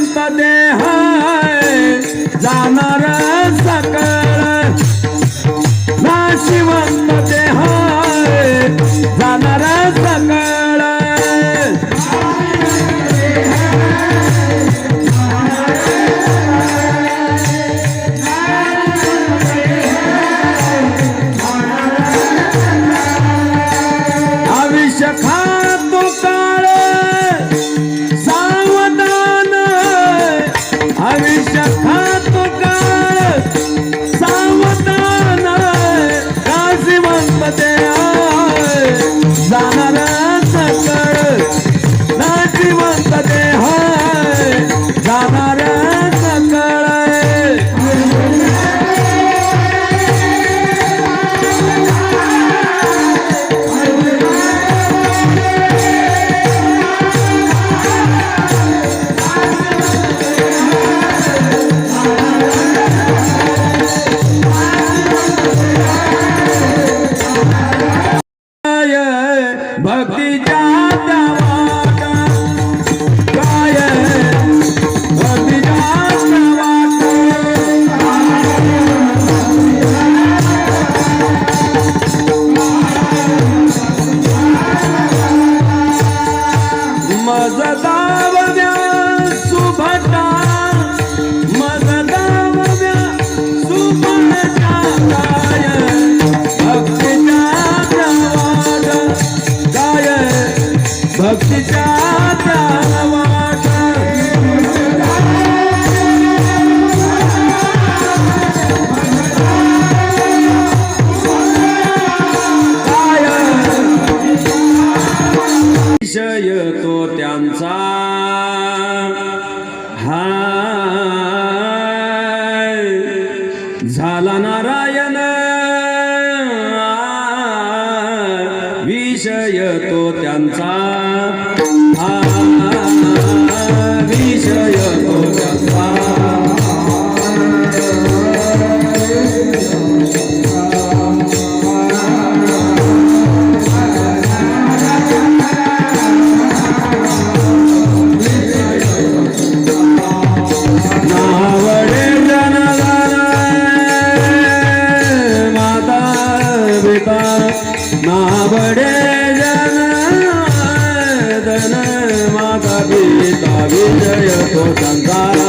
Santa Terra. विषय तो त्यांचा हा विषय तो त्यांचा तो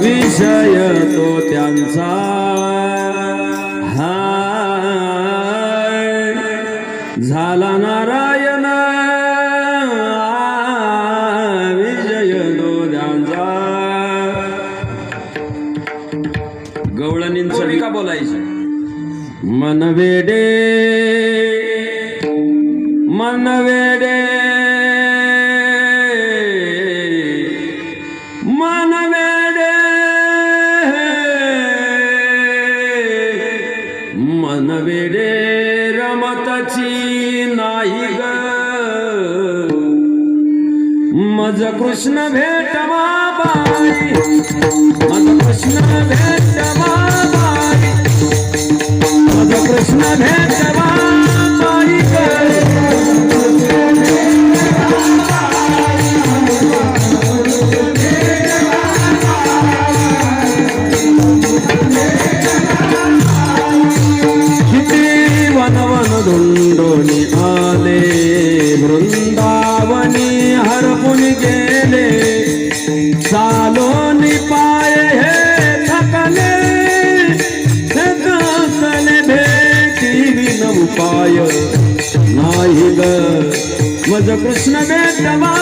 विषय तो त्यांचा. हाय. झाला नारायण. विजय तो त्यांचा. गवळणींचं का बोलायचं? मन वेडे मन वेडे मज कृष्ण भेटवा बाई मज कृष्ण भेटवा बाई मज कृष्ण भेटवा बाई ग किती वनवन धुंडोनी आले उपाय नाही ग. मज कृष्ण भेटवा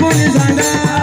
muni zanda.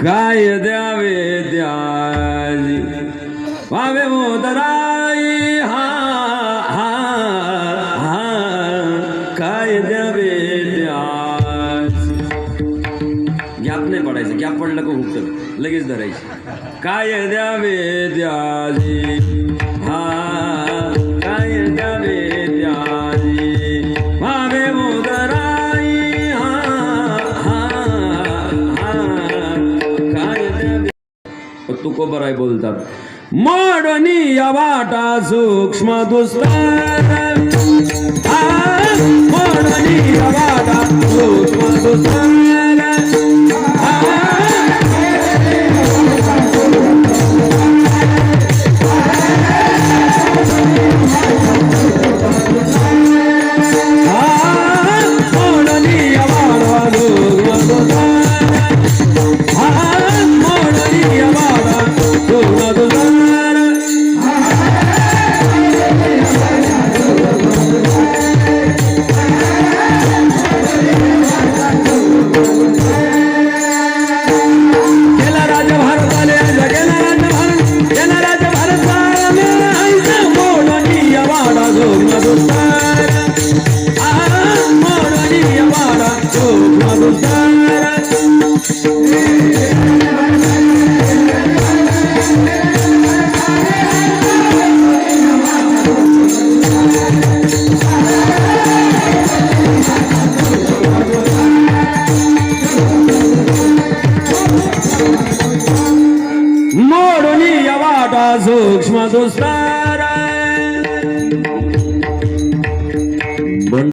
काय द्यावे द्याजी वावे मोदराई हा हा हा काय द्यावे द्याजी गॅप नाही पडायचं गॅप पडलं का हुकतं लगेच धरायचं. काय द्यावे द्याजी तुकोबराय बोलतात. मोडनी या वाटा सूक्ष्म दुस्तर मोडनी या वाटा सूक्ष्म दुस्तर